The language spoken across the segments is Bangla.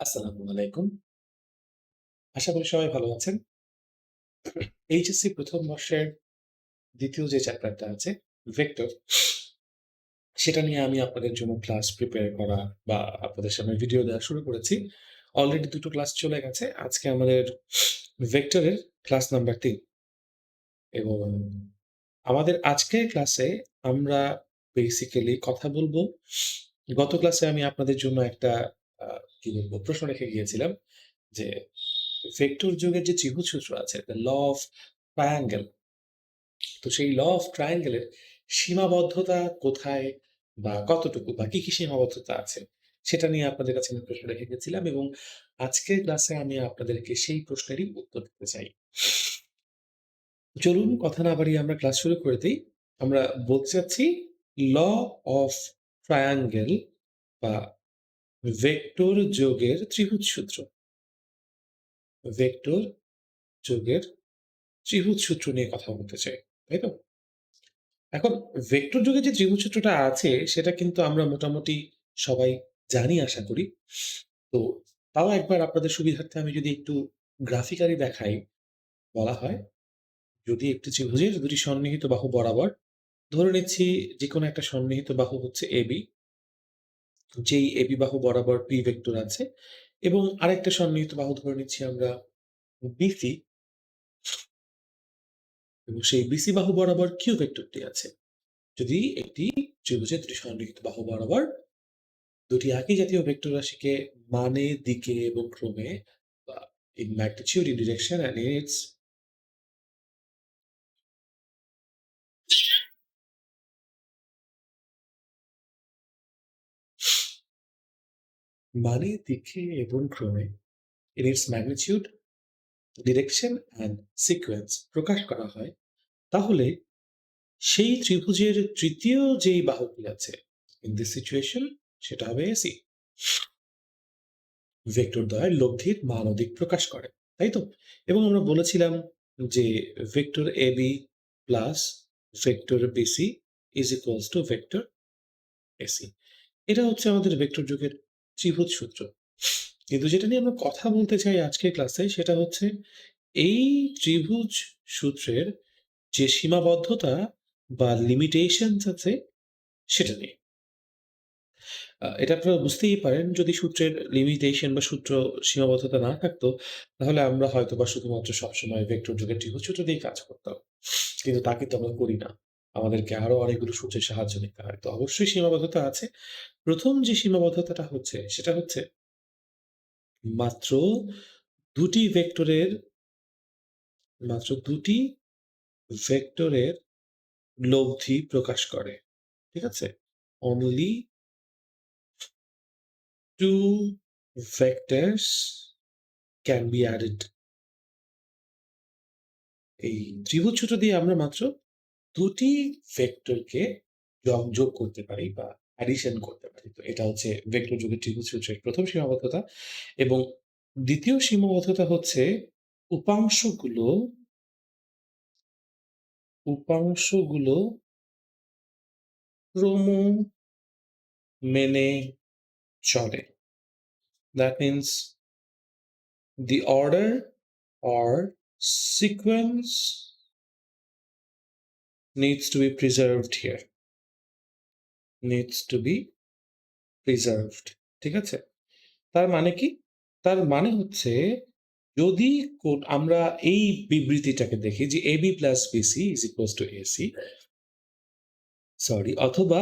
আসসালামু আলাইকুম। আশা করি সবাই ভালো আছেন। এইচএসসি প্রথম বর্ষের দ্বিতীয় যে চ্যাপ্টারটা আছে, ভেক্টর সেটা নিয়ে আমি আপনাদের জন্য ক্লাস প্রিপেয়ার করা বা আপনাদের সামনে ভিডিও দেওয়া শুরু করেছি। অলরেডি দুটো ক্লাস চলে গেছে। আজকে আমাদের ভেক্টরের ক্লাস নাম্বার ৩ এবং আমাদের আজকের ক্লাসে আমরা বেসিক্যালি কথা বলব গত ক্লাসে আমি আপনাদের জন্য একটা কি বলব প্রশ্ন রেখে গিয়েছিলাম যে ভেক্টর যুগের যে ত্রিভুজ সূত্র আছে, ল অফ ট্রায়াঙ্গেল তো সেই ল অফ ট্রায়াঙ্গেলের সীমাবদ্ধতা কোথায় বা কতটুকু বা কি, কি সীমাবদ্ধতা আছে সেটা নিয়ে আপনাদের কাছে আমি প্রশ্ন রেখে গেছিলাম এবং আজকের ক্লাসে আমি আপনাদেরকে সেই প্রশ্নেরই উত্তর দিতে চাই। চলুন কথা না বাড়িয়ে আমরা ক্লাস শুরু করে দিই আমরা বলতে চাচ্ছি ল অফ ট্রায়াঙ্গেল বা ভেক্টর যোগের ত্রিভুজ সূত্র। ভেক্টর যোগের ত্রিভুজ সূত্র নিয়ে কথা বলতে চাই। তাই তো? এখন ভেক্টর যুগে যে ত্রিভুজ সূত্রটা আছে সেটা কিন্তু আমরা মোটামুটি সবাই জানি আশা করি। তো তাও একবার আপনাদের সুবিধার্থে আমি যদি একটু গ্রাফিক্যালি দেখাই, বলা হয় যদি একটি ত্রিভুজের দুটি সন্নিহিত বাহু বরাবর ধরে নিচ্ছি যে কোনো একটা সন্নিহিত বাহু হচ্ছে AB যেই AB বাহু বরাবর P ভেক্টর আছে এবং আরেকটা সন্নিহিত বাহু ধরে নিচ্ছি আমরা বিসি এবং সেই BC বাহু বরাবর Q ভেক্টরটি আছে। যদি একটি ত্রিভুজের সন্নিহিত বাহু বরাবর দুটি একই জাতীয় ভেক্টর রাশিকে মানে, দিকে এবং ক্রমে in magnitude, in direction and in its মানে, দিকে এবং ক্রমে in its magnitude, direction and sequence প্রকাশ করা হয়, তাহলে সেই ত্রিভুজের তৃতীয় যেই বাহুটি আছে in this situation সেটা হবে AC ভেক্টর দ্বয়ের লব্ধির মান ও দিক প্রকাশ করে। তাই তো? এবং আমরা বলেছিলাম যে vector AB plus vector BC is equals to vector AC এটা হচ্ছে আমাদের ভেক্টর যুগের ত্রিভুজ সূত্র। কিন্তু যেটা নিয়ে আমরা কথা বলতে চাই আজকের ক্লাসে সেটা হচ্ছে এই ত্রিভুজ সূত্রের যে সীমাবদ্ধতা বা লিমিটেশনস আছে সেটা নিয়ে। এটা আপনারা বুঝতেই পারেন যদি সূত্রের লিমিটেশন বা সূত্র সীমাবদ্ধতা না থাকতো, তাহলে আমরা হয়তো বা শুধুমাত্র সবসময় ভেক্টর যুগের ত্রিভুজ সূত্র দিয়ে কাজ করতাম। কিন্তু তা কিন্তু আমরা করি না। আমাদেরকে আরও অনেকগুলো সূত্রের সাহায্য নিতে হয়। তো অবশ্যই সীমাবদ্ধতা আছে। প্রথম যে সীমাবদ্ধতাটা হচ্ছে, সেটা হচ্ছে মাত্র দুটি ভেক্টরের, মাত্র দুটি ভেক্টরের লব্ধি প্রকাশ করে। ঠিক আছে? only 2 vectors can be added. এই ত্রিভুজ সূত্র দিয়ে আমরা মাত্র ২ টি ভেক্টরকে যগ করতে পারি বা অ্যাডিশন করতে পারি। তো এটা হচ্ছে ভেক্টর যুগের ত্রিভুজ সূত্রের ১ম সীমাবদ্ধতা এবং দ্বিতীয় সীমাবদ্ধতা হচ্ছে উপাংশগুলো উপাংশগুলো ক্রম মেনে চলে। That means the order or sequence needs to be preserved here. Needs to be preserved. ঠিক আছে? তার মানে কি? তার মানে হচ্ছে যদি আমরা এই বিবৃতিটাকে দেখি যে AB plus BC is equals to AC sorry অথবা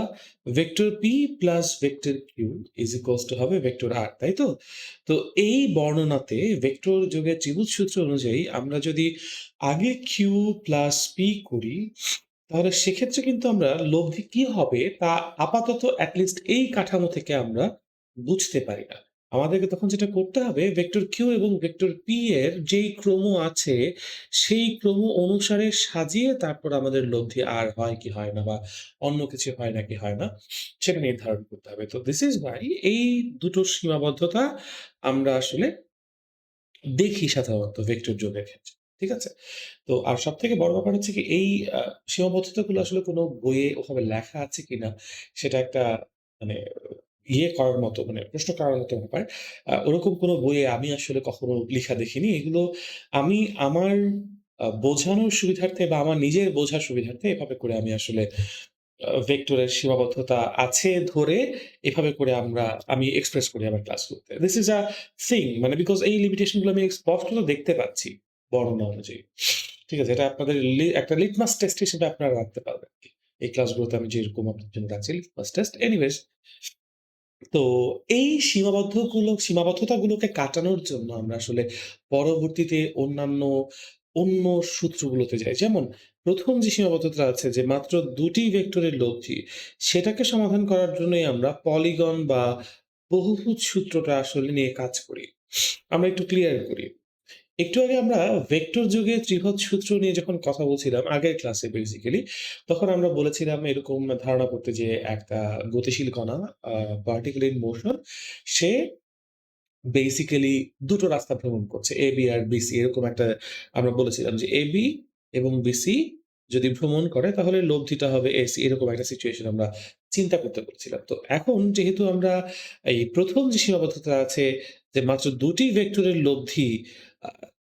vector P plus vector Q is equals to হবে ভেক্টর R, তাই তো? তো এই বর্ণনাতে ভেক্টর যোগের ত্রিভুজ সূত্র অনুযায়ী আমরা যদি আগে Q প্লাস P করি, তাহলে সেক্ষেত্রে কিন্তু আমরা লব্ধি কি হবে তা আপাতত least এই কাঠামো থেকে আমরা বুঝতে পারি না। আমাদেরকে তখন যেটা করতে হবে ভেক্টর Q এবং ভেক্টর পি এর যেই ক্রম আছে, সেই ক্রম অনুসারে সাজিয়ে তারপর আমাদের লব্ধি আর হয় কি হয় না বা অন্য কিছু হয় নাকি হয় না, সেটা নির্ধারণ করতে হবে। তো দিস ইজ why এই দুটো সীমাবদ্ধতা আমরা আসলে দেখি সাধারণত ভেক্টর যোগের ক্ষেত্রে। ঠিক আছে? তো আর সব থেকে বড় ব্যাপার হচ্ছে কি, এই সীমাবদ্ধতাগুলো আসলে কোনো বইয়ে ওভাবে লেখা আছে কিনা, সেটা একটা মানে ইয়ে করার মতো মানে প্রশ্ন করার মতো ব্যাপার। ওরকম কোনো বইয়ে আমি আসলে কখনো লিখা দেখিনি। এগুলো আমি আমার বোঝানোর সুবিধার্থে বা আমার নিজের বোঝার সুবিধার্থে এভাবে করে আমি আসলে ভেক্টরের সীমাবদ্ধতা আছে ধরে এভাবে করে আমরা, আমি এক্সপ্রেস করি আমার ক্লাসগুলোতে। দিস ইস আ থিং মানে বিকজ এই লিমিটেশনগুলো আমি স্পষ্টত দেখতে পাচ্ছি বর্ণনা অনুযায়ী। ঠিক আছে? এটা আপনাদের একটা লিটমাস টেস্ট হিসেবে আপনারা রাখতে পারবেন। এই ক্লাসগুলোতে আমি যেরকম আপনার জন্য রাখছি লিটমাস টেস্ট। এনিওয়েজ তো এই সীমাবদ্ধগুলো সীমাবদ্ধতাগুলোকে কাটানোর জন্য আমরা আসলে পরবর্তীতে অন্যান্য অন্য সূত্রগুলোতে যাই। যেমন প্রথম যে সীমাবদ্ধতা আছে যে মাত্র দুটি ভেক্টরের লব্ধি, সেটাকে সমাধান করার জন্যই আমরা পলিগন বা বহুভুজ সূত্রটা আসলে নিয়ে কাজ করি। আমরা একটু ক্লিয়ার করি। একটু আগে আমরা ভেক্টর যুগে ত্রিভুজ সূত্র নিয়ে যখন কথা বলছিলাম আগের ক্লাসে বেসিক্যালি, তখন আমরা বলেছিলাম এরকম ধারণা করতে যে একটা গতিশীল কণা পার্টিকেল ইন মোশন সে বেসিক্যালি দুটো রাস্তা ভ্রমণ করছে। AB আর বিসি এরকম একটা আমরা বলেছিলাম যে AB এবং বিসি যদি ভ্রমণ করে তাহলে লব্ধিটা হবে এসি এরকম একটা সিচুয়েশন আমরা চিন্তা করতে বলছিলাম। তো এখন যেহেতু আমরা এই প্রথম যে সীমাবদ্ধতা আছে যে মাত্র দুটি ভেক্টরের লব্ধি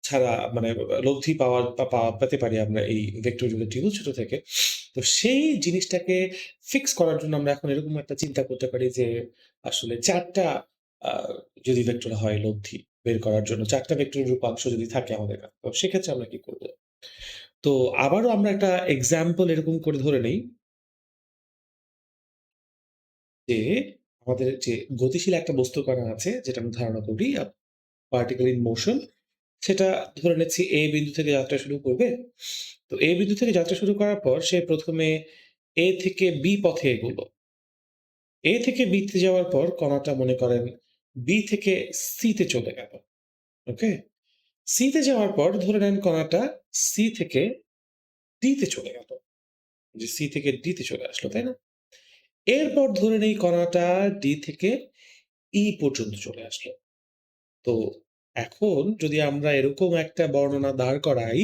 ছাড়া মানে লব্ধি পাওয়ার পেতে পারি আমরা এই ভেক্টর যুগের সূত্র থেকে। তো সেই জিনিসটাকে ফিক্স করার জন্য আমরা এখন এরকম একটা চিন্তা করতে পারি যে আসলে ৪ টা যদি ভেক্টর হয় লব্ধি বের করার জন্য ৪ টা ভেক্টরের রূপাংশ যদি থাকে আমাদের কাছে, তো সেক্ষেত্রে আমরা কি করব? তো আবারও আমরা একটা এক্সাম্পল এরকম করে ধরে নেই যে আমাদের যে গতিশীল একটা বস্তু কণা আছে যেটা আমি ধারণা করি পার্টিকেল ইন মোশন সেটা ধরে নিচ্ছি এ বিন্দু থেকে যাত্রা শুরু করবে। তো এ বিন্দু থেকে যাত্রা শুরু করার পর সে প্রথমে এ থেকে বি পথে এগোলো। এ থেকে বিতে যাওয়ার পর কণাটা মনে করেন বি থেকে সিতে চলে গেল। ওকে? সিতে যাওয়ার পর ধরে নেন কণাটা সি থেকে ডিতে চলে গেল। যে সি থেকে ডিতে চলে আসলো, তাই না? এরপর ধরে নেই কণাটা ডি থেকে ই পর্যন্ত চলে আসলো। তো এখন যদি আমরা এরকম একটা বর্ণনা দাঁড় করাই,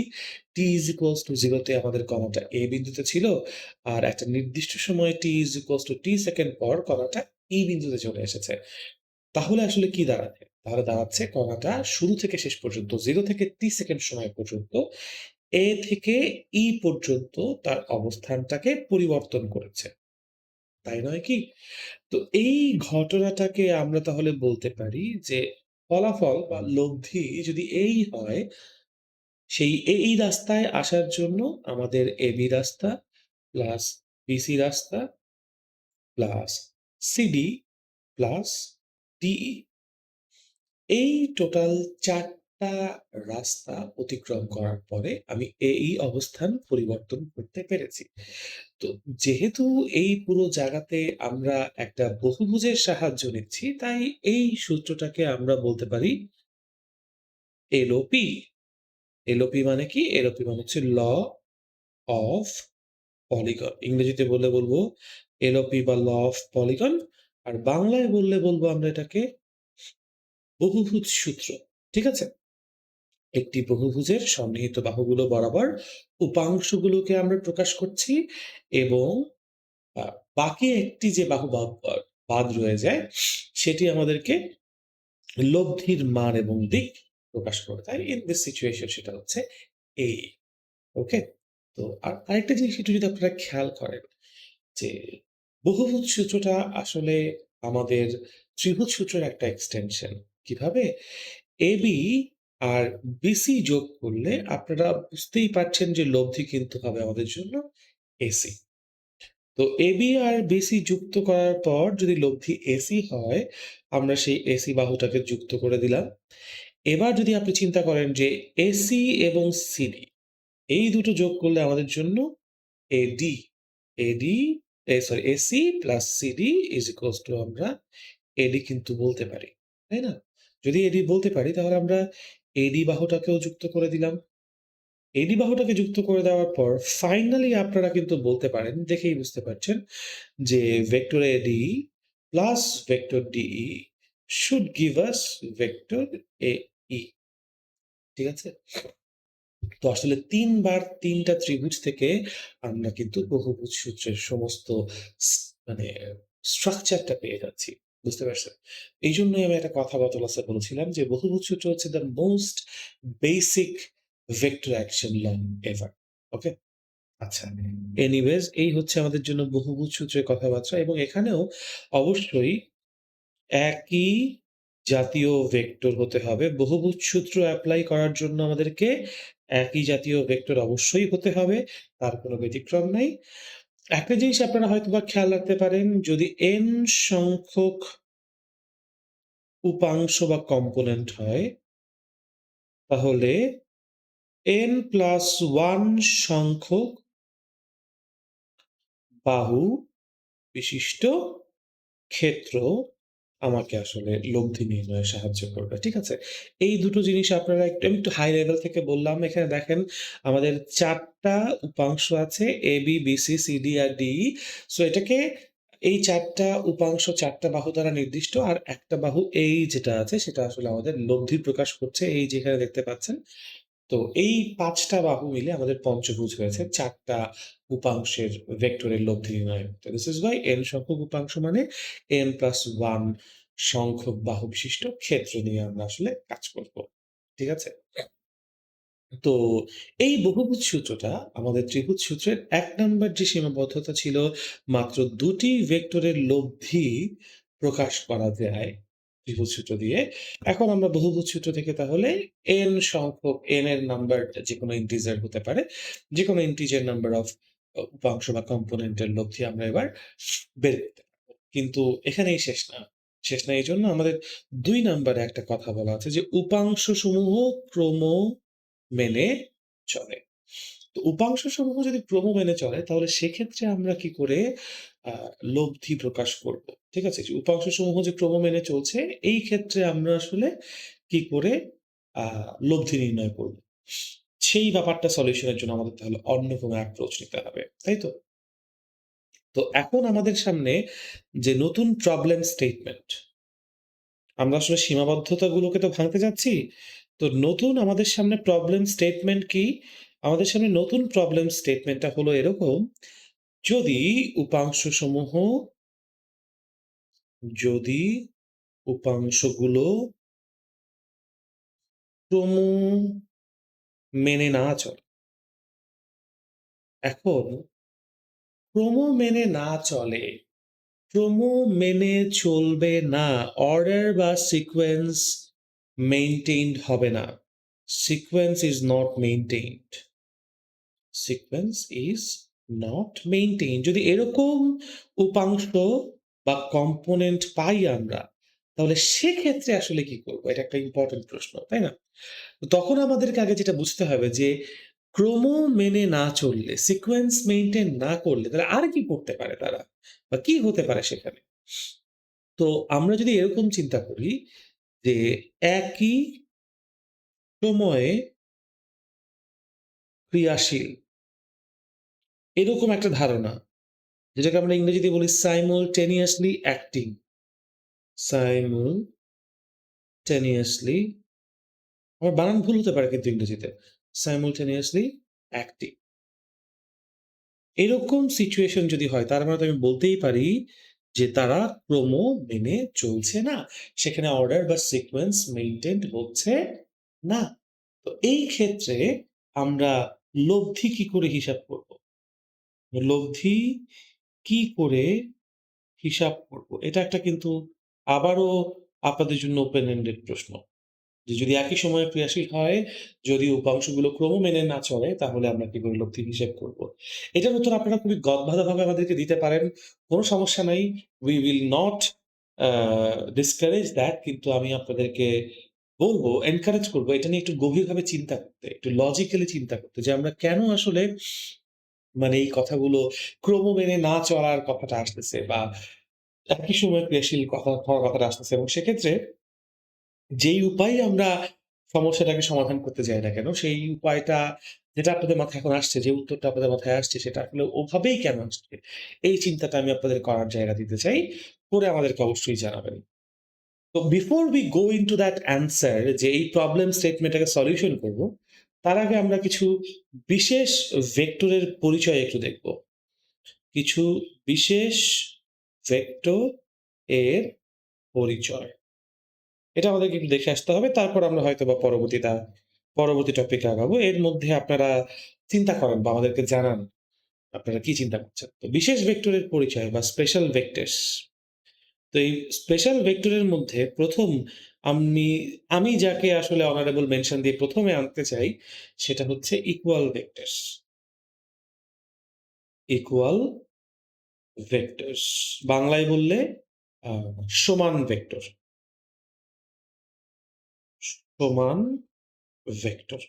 t is equals to 0 তে আমাদের কণাটা A বিন্দুতে ছিল। আর একটা নির্দিষ্ট সময়ে t is equals to t second পর কণাটা E বিন্দুতে চলে এসেছে। তাহলে আসলে কি দাঁড়াচ্ছে? তাহলে দাঁড়াচ্ছে কণাটা শুরু থেকে শেষ পর্যন্ত 0 থেকে t সেকেন্ড সময় পর্যন্ত, A থেকে E পর্যন্ত তার অবস্থানটাকে পরিবর্তন করেছে। তাই নয় কি? তো এই ঘটনাটাকে আমরা তাহলে বলতে পারি যে ফলাফল বা লব্ধি যদি এই হয় সেই এই রাস্তায় আসার জন্য আমাদের এবি রাস্তা প্লাস বিসি রাস্তা প্লাস সিডি প্লাস ডিই এই টোটাল ৪ টা রাস্তা অতিক্রম করার পরে আমি এই অবস্থান পরিবর্তন করতে পেরেছি। তো যেহেতু এই পুরো জায়গাতে আমরা একটা বহুভুজের সাহায্য নিচ্ছি, তাই এই সূত্রটাকে আমরা বলতে পারি এলোপি এলোপি মানে কি? এলোপি মানে হচ্ছে ল অফ পলিগন। ইংরেজিতে বললে বলব এলোপি বা ল অফ পলিগন। আর বাংলায় বললে বলব আমরা এটাকে বহুভুজ সূত্র। ঠিক আছে? একটি বহুভুজের সন্নিহিত বাহুগুলো বরাবর উপাংশগুলোকে আমরা প্রকাশ করছি এবং বাকি একটি যে বাহু বাদ রয়ে যায়, সেটি আমাদেরকে লব্ধির মান এবং দিক প্রকাশ করে তাই ইন দিস সিচুয়েশন সেটা হচ্ছে A ওকে? তো আর আরেকটা জিনিস একটু যদি আপনারা খেয়াল করেন যে বহুভুজ সূত্রটা আসলে আমাদের ত্রিভুজ সূত্রের একটা এক্সটেনশন। কীভাবে? AB আর BC যোগ করলে আপনারা বুঝতেই পারছেন যে লব্ধি কিন্তু হবে আমাদের জন্য এসি তো AB আর BC যুক্ত করার পর যদি লব্ধি এসি হয়, আমরা সেই এসি বাহুটাকে যুক্ত করে দিলাম। এবার যদি আপনি চিন্তা করেন যে এসি এবং সিডি এই দুটো যোগ করলে আমাদের জন্য AD AD sorry AC plus CD is equals to আমরা এডি কিন্তু বলতে পারি। তাই না? যদি এডি বলতে পারি তাহলে আমরা AD বাহুটাকেও যুক্ত করে দিলাম। AD বাহুটাকে যুক্ত করে দেওয়ার পর ফাইনালি আপনারা কিন্তু বলতে পারেন, দেখেই বুঝতে পারছেন যে vector AD plus vector DE should give us vector A E ঠিক আছে? তো আসলে ৩ বার ৩ ত্রিভুজ থেকে আমরা কিন্তু বহুভুজ সূত্রের সমস্ত মানে স্ট্রাকচারটা পেয়ে যাচ্ছি। বুঝতে পারছেন? এই জন্যই আমি একটা কথা গত ক্লাসে বলেছিলাম যে বহুভুজ সূত্র হচ্ছে the most basic vector action law ever. Okay? আচ্ছা। এনিওয়েজ এই হচ্ছে আমাদের জন্য বহুভুজ সূত্রের কথাবার্তা এবং এখানেও অবশ্যই একই জাতীয় ভেক্টর হতে হবে। বহুভুজ সূত্র এপ্লাই করার জন্য আমাদেরকে একই জাতীয় ভেক্টর অবশ্যই হতে হবে। তার কোনো ব্যতিক্রম নাই। একটা জিনিস আপনারা হয়তো বা খেয়াল রাখতে পারেন, যদি এন সংখ্যক উপাংশ বা কম্পোনেন্ট হয়, তাহলে এন প্লাস ওয়ান সংখ্যক বাহু বিশিষ্ট ক্ষেত্র আমাকে আসলে লব্ধি নির্ণয়ে সাহায্য করবে। ঠিক আছে? এই দুটো জিনিস আপনারা একটু আমি একটু হাই লেভেল থেকে বললাম। এখানে দেখেন আমাদের চারটা উপাংশ আছে A B B, C C, D আর E সো এটাকে এই চারটা উপাংশ চারটা বাহু দ্বারা নির্দিষ্ট আর একটা বাহু এই যেটা আছে সেটা আসলে আমাদের লব্ধি প্রকাশ করছে এই যেখানে দেখতে পাচ্ছেন। তো এই পাঁচটা বাহু মিলে আমাদের পঞ্চভুজ হয়েছে চারটা উপাংশের ভেক্টরের লব্ধি নির্ণয় করতে। দিস ইস ওয়াই n সংখ্যক উপাংশ মানে এন প্লাস ওয়ান সংখ্যক বাহু বিশিষ্ট ক্ষেত্র নিয়ে আমরা আসলে কাজ করব। ঠিক আছে? তো এই বহুভুজ সূত্রটা আমাদের ত্রিভুজ সূত্রের এক নম্বর যে সীমাবদ্ধতা ছিল, মাত্র দুটি ভেক্টরের লব্ধি প্রকাশ করা যায় ত্রিভুজ সূত্র দিয়ে। এখন আমরা বহুভুজ সূত্র থেকে তাহলে n সংখ্যক n এর নাম্বার যেকোনো ইন্টিজার হতে পারে। যেকোনো ইন্টিজার নাম্বার অফ উপাংশ বা কম্পোনেন্টের লব্ধি আমরা এবার বের করতে পারব। কিন্তু এখানেই শেষ না। শেষ না এই জন্য আমাদের দুই নাম্বারে একটা কথা বলা আছে যে উপাংশ সমূহ ক্রম মেনে চলে। তো উপাংশ সমূহ যদি ক্রম মেনে চলে, তাহলে সেক্ষেত্রে আমরা কি করে লব্ধি প্রকাশ করব। ঠিক আছে? যে উপাংশসমূহ যে ক্রম মেনে চলছে এই ক্ষেত্রে আমরা আসলে কি করে লব্ধি নির্ণয় করব। সেই ব্যাপারটা সলিউশন এর জন্য আমাদের তাহলে অন্য কোনো অ্যাপ্রোচ নিতে হবে। তাই তো? তো এখন আমাদের সামনে যে নতুন প্রবলেম স্টেটমেন্ট আমরা আসলে সীমাবদ্ধতাগুলোকে তো ভাঙতে যাচ্ছি। তো নতুন আমাদের সামনে প্রবলেম স্টেটমেন্ট কি? আমাদের সামনে নতুন প্রবলেম স্টেটমেন্টটা হলো এরকম, যদি উপাংশসমূহ যদি উপাংশগুলো ক্রম মেনে না চলে। এখন ক্রম মেনে না চলে, ক্রম মেনে চলবে না, অর্ডার বা সিকোয়েন্স মেইনটেইনড হবে না। Sequence is not maintained. Sequence is not maintained. যদি এরকম উপাংশ বা কম্পোনেন্ট পাই আমরা, তাহলে সেক্ষেত্রে আসলে কি করব? এটা একটা ইম্পোর্টেন্ট প্রশ্ন, তাই না? তখন আমাদেরকে আগে যেটা বুঝতে হবে যে ক্রম মেনে না চললে, সিকোয়েন্স মেইনটেইন না করলে তাহলে আর কি করতে পারে তারা? বা কি হতে পারে সেখানে? তো আমরা যদি এরকম চিন্তা করি যে একই সময়ে ক্রিয়াশীল এরকম একটা ধারণা, যেটাকে আমরা ইংরেজিতে বলি simultaneously acting simultaneously, আমার বানান ভুল হতে পারে কিন্তু ইংরেজিতে। simultaneously অ্যাক্টিং এরকম সিচুয়েশন যদি হয়, তার মানে তো আমি বলতেই পারি যে তারা ক্রম মেনে চলছে না। সেখানে অর্ডার বা সিকোয়েন্স মেইনটেইনড হচ্ছে না। তো এই ক্ষেত্রে আমরা লব্ধি কি করে হিসাব করব? লব্ধি কি করে হিসাব করব? এটা একটা কিন্তু আবারও আপনাদের জন্য ওপেন এন্ডেড প্রশ্ন। যে যদি একই সময়ে ক্রিয়াশীল হয়, যদি উপাংশগুলো ক্রম মেনে না চলে তাহলে আমরা কি করে লব্ধি হিসাব করব? এটার উত্তর আপনারা খুবই গদবাঁধাভাবে আমাদেরকে দিতে পারেন। কোনো সমস্যা নাই। We will not discourage that কিন্তু আমি আপনাদেরকে বলব এনকারেজ করব এটা নিয়ে একটু গভীরভাবে চিন্তা করতে, একটু লজিক্যালি চিন্তা করতে যে আমরা কেন আসলে মানে এই কথাগুলো ক্রম মেনে না চলার কথাটা আসতেছে বা একই সময় ক্রিয়াশীল কথা হওয়ার কথাটা আসতেছে এবং সেক্ষেত্রে যেই উপায়ে আমরা সমস্যাটাকে সমাধান করতে যাই না কেন, সেই উপায়টা যেটা আপনাদের মাথায় এখন আসছে, যে উত্তরটা আপনাদের মাথায় আসছে সেটা আসলে ওভাবেই কেন আসছে? এই চিন্তাটা আমি আপনাদের করার জায়গা দিতে চাই। করে আমাদেরকে অবশ্যই জানাবেন। তো before we go into that answer যে এই প্রবলেম স্টেটমেন্টটাকে সলিউশন করব, তার আগে আমরা কিছু বিশেষ ভেক্টরের পরিচয় একটু দেখব। কিছু বিশেষ ভেক্টর এর পরিচয়। এটা আমাদেরকে একটু দেখে আসতে হবে। তারপর আমরা হয়তো বা পরবর্তীটা পরবর্তী টপিকে আগাবো। এর মধ্যে আপনারা চিন্তা করেন বা আমাদেরকে জানান, আপনারা কি চিন্তা করছেন। তো বিশেষ ভেক্টরের পরিচয় বা স্পেশাল ভেক্টরস। তো এই স্পেশাল ভেক্টরের মধ্যে ১ম আমি আমি যাকে আসলে অনারেবল মেনশন দিয়ে প্রথমে আনতে চাই, সেটা হচ্ছে ইকুয়াল ভেক্টরস। Equal vectors. বাংলায় বললে সমান ভেক্টর। সমান ভেক্টর।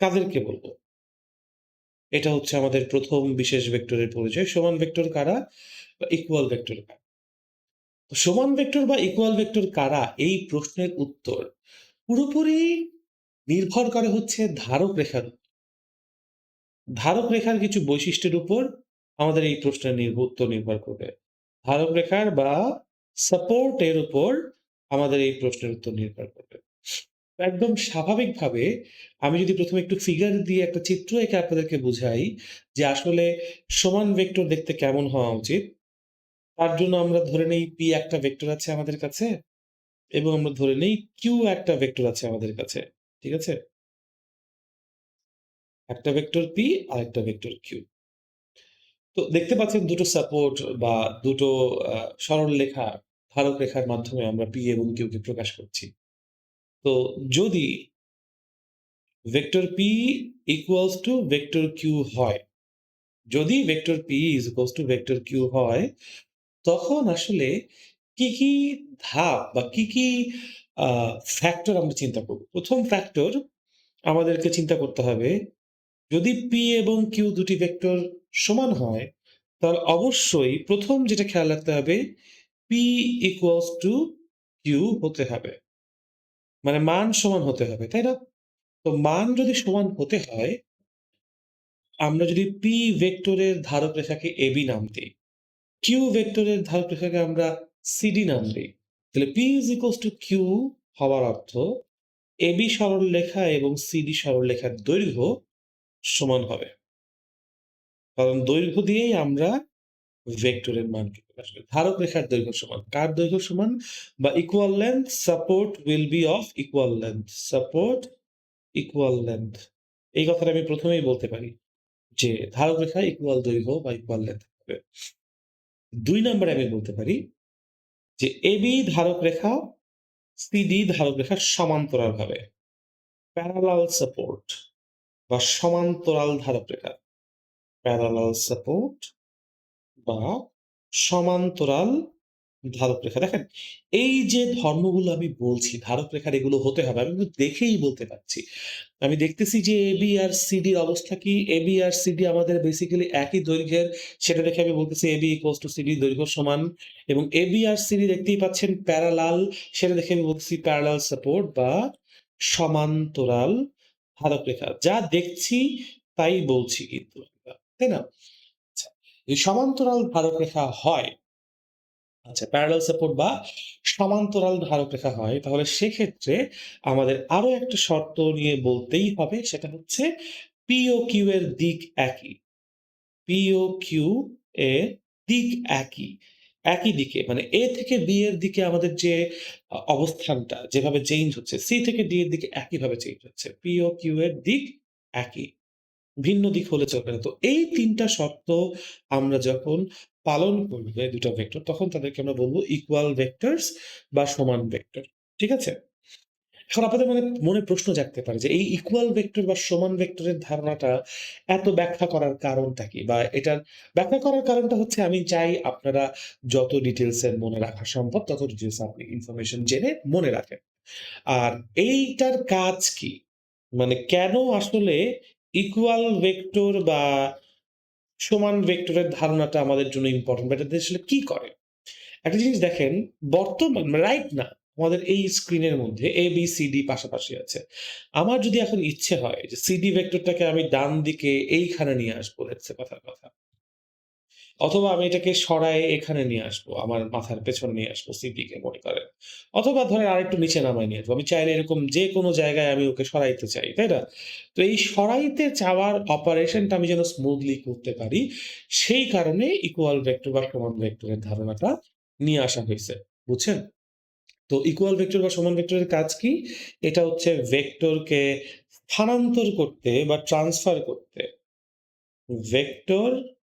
কাদেরকে বলব এটা হচ্ছে আমাদের প্রথম বিশেষ ভেক্টরের পরিচয়। সমান ভেক্টর কারা? বা ইকুয়াল ভেক্টর কারা? সমান ভেক্টর বা ইকুয়াল ভেক্টর কারা? এই প্রশ্নের উত্তর পুরোপুরি নির্ভর করে হচ্ছে ধারক রেখার। ধারক রেখার কিছু বৈশিষ্ট্যের উপর আমাদের এই প্রশ্নের উত্তর নির্ভর করবে। ধারক রেখার বা সাপোর্ট এর উপর আমাদের এই প্রশ্নের উত্তর নির্ভর করবে। একদম স্বাভাবিকভাবে আমি যদি প্রথমে একটু ফিগার দিয়ে একটা চিত্র এঁকে আপনাদেরকে বুঝাই যে আসলে সমান ভেক্টর দেখতে কেমন হওয়া উচিত। তার জন্য আমরা ধরে নেই পি একটা ভেক্টর আছে আমাদের কাছে এবং আমরা ধরে নেই কিউ একটা ভেক্টর আছে আমাদের কাছে। ঠিক আছে? একটা ভেক্টর পি আর একটা ভেক্টর কিউ তো দেখতে পাচ্ছেন দুটো সাপোর্ট বা দুটো আ সরলরেখা, ধারক রেখার মাধ্যমে আমরা পি এবং Q কে প্রকাশ করছি। তো যদি vector P equals to vector Q হয়, যদি vector P is equals to vector Q হয়, তখন আসলে কি, কি ধাপ বা কি, কি ফ্যাক্টর আমরা চিন্তা করব। প্রথম ফ্যাক্টর আমাদেরকে চিন্তা করতে হবে, যদি পি এবং কিউ দুটি ভেক্টর সমান হয়, তাহলে অবশ্যই প্রথম যেটা খেয়াল রাখতে হবে পি ইকুয়ালস টু কিউ হতে হবে। মানে মান সমান হতে হবে, তাই না? তো মান যদি সমান হতে হয় আমরা যদি পি ভেক্টরের ধারক রেখাকে AB নাম দেই, Q ভেক্টরের ধারক রেখাকে আমরা সিডি নাম দেই। তাহলে P is equals to Q হওয়ার অর্থ AB সরলরেখা এবং CD সরলরেখার দৈর্ঘ্য সমান হবে। কারণ দৈর্ঘ্য দিয়েই আমরা ভেক্টরের মানকে প্রকাশ করি। ধারক রেখার দৈর্ঘ্য সমান। কার দৈর্ঘ্য সমান? বা equal length support will be of equal length support equal length এই কথাটা আমি প্রথমেই বলতে পারি যে ধারক রেখা ইকুয়াল দৈর্ঘ্য বা ইকুয়াল লেন্থ হবে। ২ নম্বরে আমি বলতে পারি যে এবি ধারক রেখা, সিডি ধারক রেখার সমান্তরাল। প্যারালাল সাপোর্ট বা সমান্তরাল ধারক রেখা। প্যারালাল সাপোর্ট বা সমান্তরাল ধারক রেখা। দেখেন, এই যে ধর্মগুলো আমি বলছি, ধারক রেখার এগুলো হতে হবে। আমি কিন্তু দেখেই বলতে পারছি। আমি দেখতেছি যে এ বি আর র অবস্থা কি? এ বি আর CD আমাদের বেসিক্যালি একই দৈর্ঘ্যের। সেটা দেখে আমি বলতেছি AB ইকুয়ালস টু CD দৈর্ঘ্য সমান এবং এ বি আর CD দেখতেই পাচ্ছেন প্যারালাল। সেটা দেখে আমি বলতেছি প্যারালাল সাপোর্ট বা সমান্তরাল ধারক রেখা। যা দেখছি তাই বলছি কিন্তু তাই না? আচ্ছা, সমান্তরাল ধারক রেখা হয় আচ্ছা প্যারালাল সাপোর্ট বা সমান্তরাল ধারক রেখা হয়, তাহলে সেক্ষেত্রে আমাদের আরও একটা শর্ত নিয়ে বলতেই হবে সেটা হচ্ছে P ও Q এর দিক একই। P ও Q এর দিক একই। একই দিকে মানে এ থেকে B এর দিকে আমাদের যে অবস্থানটা যেভাবে চেঞ্জ হচ্ছে, সি থেকে D এর দিকে একইভাবে চেঞ্জ হচ্ছে। P ও Q এর দিক একই। ভিন্ন দিক হলে চলবে না। তো এই তিনটা শর্ত আমরা যখন পালন করবে ২ টা ভেক্টর তখন তাদেরকে আমরা বলব ইকুয়াল ভেক্টরস বা সমান ভেক্টর। ঠিক আছে? এখন আপনাদের মনে মনে প্রশ্ন জাগতে পারে যে এই ইকুয়াল ভেক্টর বা সমান ভেক্টরের ধারণাটা এত ব্যাখ্যা করার কারণটা কি? বা এটার ব্যাখ্যা করার কারণটা হচ্ছে আমি চাই আপনারা যত ডিটেইলস এ মনে রাখা সম্ভব, তত ডিটেলস আপনি ইনফরমেশন জেনে মনে রাখেন। আর এইটার কাজ কি? মানে কেন আসলে ইকুয়াল ভেক্টর বা সমান ভেক্টরের ধারণাটা আমাদের জন্য ইম্পর্টেন্ট বা এটা আসলে কি করে? একটা জিনিস দেখেন, বর্তমান রাইট না আমাদের এই স্ক্রিনের মধ্যে এ বি সি ডি পাশাপাশি আছে। আমার যদি এখন ইচ্ছে হয় যে সিডি ভেক্টরটাকে আমি ডান দিকে এইখানে নিয়ে আসব হচ্ছে কথার কথা। অথবা আমি এটাকে সরায়ে এখানে নিয়ে আসব। আমার মাথার পেছনে নিয়ে আসব CD কে মনে করেন। অথবা ধরেন আরেকটু নিচে নামায় নিয়ে আসব। আমি চাইলে এরকম যেকোনো জায়গায় আমি ওকে সরাইতে চাই, তাই না? তো এই সরাইতে চাওয়ার অপারেশনটা আমি যেন স্মুথলি করতে পারি, সেই কারণে ইকুয়াল ভেক্টর বা সমান ভেক্টরের ধারণাটা নিয়ে আসা হয়েছে বুঝছেন? তো ইকুয়াল ভেক্টর বা সমান ভেক্টরের কাজ কি? এটা হচ্ছে ভেক্টরকে স্থানান্তর করতে বা ট্রান্সফার করতে। ভেক্টর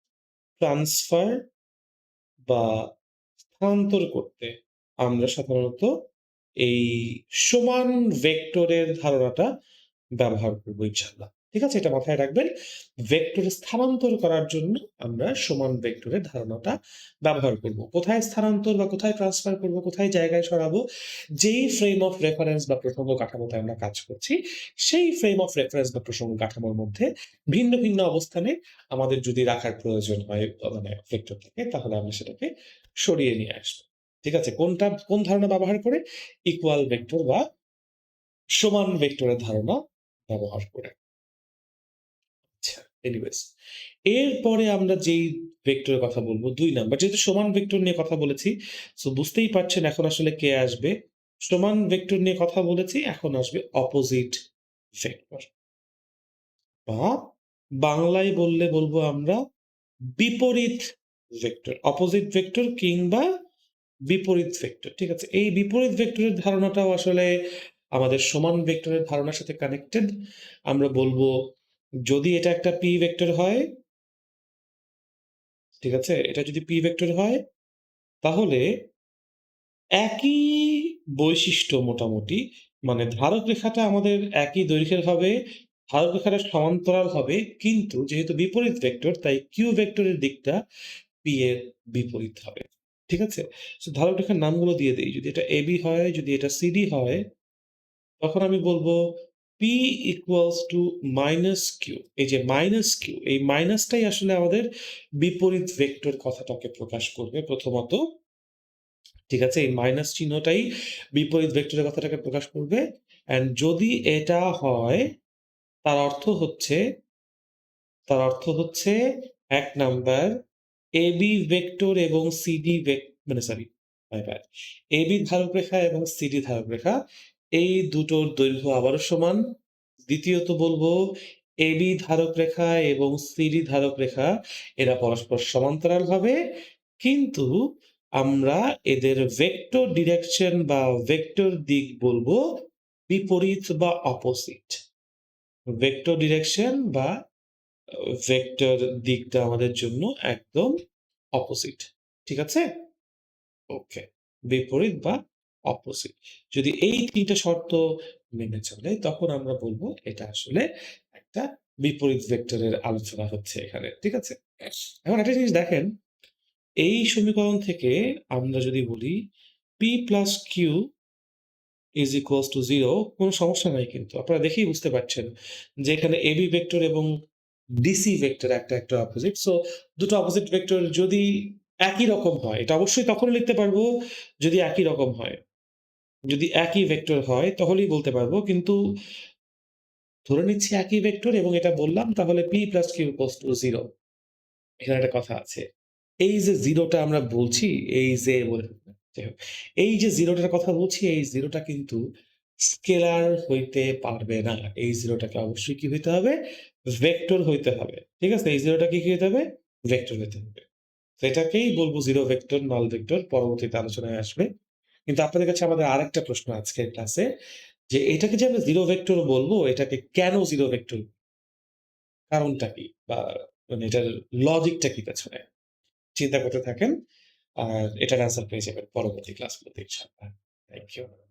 ট্রান্সফার বা স্থানান্তর করতে আমরা সাধারণত এই সমান ভেক্টরের ধারণাটা ব্যবহার করব ইনশাআল্লাহ। ঠিক আছে? এটা মাথায় রাখবেন। ভেক্টরে স্থানান্তর করার জন্য আমরা সমান ভেক্টরের ধারণাটা ব্যবহার করব। কোথায় স্থানান্তর বা কোথায় ট্রান্সফার করব, কোথায় জায়গায় সরাবো, যেই ফ্রেম অফ রেফারেন্স বা প্রসঙ্গ কাঠামোতে আমরা কাজ করছি, সেই ফ্রেম অফ রেফারেন্স বা প্রসঙ্গ কাঠামোর মধ্যে ভিন্ন, ভিন্ন অবস্থানে আমাদের যদি রাখার প্রয়োজন হয় মানে ভেক্টরটাকে তাহলে আমরা সেটাকে সরিয়ে নিয়ে আসব। ঠিক আছে? কোনটা কোন ধারণা ব্যবহার করে? ইকুয়াল ভেক্টর বা সমান ভেক্টরের ধারণা ব্যবহার করে। এনিওয়েজ এরপরে আমরা যেই ভেক্টরের কথা বলব দুই নাম্বার। যেহেতু সমান ভেক্টর নিয়ে কথা বলেছি, সো বুঝতেই পারছেন এখন আসলে কে আসবে? সমান ভেক্টর নিয়ে কথা বলেছি, এখন আসবে অপোজিট ভেক্টর। বা বাংলায় বললে বলব আমরা বিপরীত ভেক্টর। অপোজিট ভেক্টর কিংবা বিপরীত ভেক্টর। ঠিক আছে? এই বিপরীত ভেক্টরের ধারণাটাও আসলে আমাদের সমান ভেক্টরের ধারণার সাথে কানেক্টেড। আমরা বলব যদি এটা একটা পি ভেক্টর হয় ঠিক আছে? এটা যদি পি ভেক্টর হয় তাহলে একই বৈশিষ্ট্য মোটামুটি মানে ধারক রেখাটা আমাদের একই দৈর্ঘ্যের হবে, ধারক রেখাটা সমান্তরাল হবে কিন্তু যেহেতু বিপরীত ভেক্টর তাই q ভেক্টরের দিকটা পি এর বিপরীত হবে। ঠিক আছে? ধারক রেখার নামগুলো দিয়ে দিই যদি এটা AB হয়, যদি এটা সিডি হয় তখন আমি বলব p equals to minus q এই যে মাইনাস q, এই মাইনাসটাই আসলে আমাদের বিপরীত ভেক্টর কথাটাকে প্রকাশ করবে প্রথমত। ঠিক আছে? এই মাইনাস চিহ্নটাই বিপরীত ভেক্টরের কথাটাকে প্রকাশ করবে। অ্যান্ড যদি এটা হয়, তার অর্থ হচ্ছে, তার অর্থ হচ্ছে ১ নাম্বার AB ভেক্টর এবং ভেক মানে সরি। AB ধারক রেখা এবং CD ধারক রেখা এই দুটোর দৈর্ঘ্য আবারও সমান। দ্বিতীয়ত বলব, AB ধারক রেখা এবং সিডি ধারক রেখা, এরা পরস্পর সমান্তরাল হবে। কিন্তু আমরা এদের ভেক্টর ডিরেকশন বা ভেক্টর দিক বলব বিপরীত বা অপোজিট। ভেক্টর ডিরেকশন বা ভেক্টর দিকটা আমাদের জন্য একদম অপোজিট। ঠিক আছে? ওকে। বিপরীত বা অপোজিট। যদি এই ৩ টা শর্ত মেনে চলে তখন আমরা বলব এটা আসলে একটা বিপরীত ভেক্টরের আলোচনা হচ্ছে এখানে। ঠিক আছে? এখন একটা জিনিস দেখেন, এই সমীকরণ থেকে আমরা যদি বলি P plus Q is equals to 0 কোন সমস্যা নাই কিন্তু। আপনারা দেখেই বুঝতে পারছেন যে এখানে AB ভেক্টর এবং ডিসি ভেক্টর একটা, একটা অপোজিট। সো দুটো অপোজিট ভেক্টর যদি একই রকম হয়, এটা অবশ্যই তখন লিখতে পারব যদি একই রকম হয়। যদি একই ভেক্টর হয় তাহলেই বলতে পারব কিন্তু ধরে নিচ্ছি একই ভেক্টর এবং এটা বললাম তাহলে P plus Q equals to 0 এখানে একটা কথা আছে। এই যে জিরোটা আমরা বলছি, এই যে বলে এই যে 0 টার কথা বলছি এই জিরোটা কিন্তু স্কেলার হইতে পারবে না। এই জিরোটাকে অবশ্যই কি হইতে হবে? ভেক্টর হইতে হবে। ঠিক আছে? এই 0 টাকে কি হইতে হবে? ভেক্টর হইতে হবে। তো এটাকেই বলব 0 ভেক্টর, নাল ভেক্টর পরবর্তীতে আলোচনায় আসবে। কিন্তু আপনাদের কাছে আমাদের আরেকটা প্রশ্ন আজকের ক্লাসে যে এটাকে যে আমরা জিরো ভেক্টর বলব, এটাকে কেন জিরো ভেক্টর? কারণটা কি? বা মানে এটার লজিকটা কি পেছনে? চিন্তা করতে থাকেন। আর এটার অ্যান্সার পেয়ে যাবেন পরবর্তী ক্লাসগুলোতে ইনশাআল্লাহ। Thank you.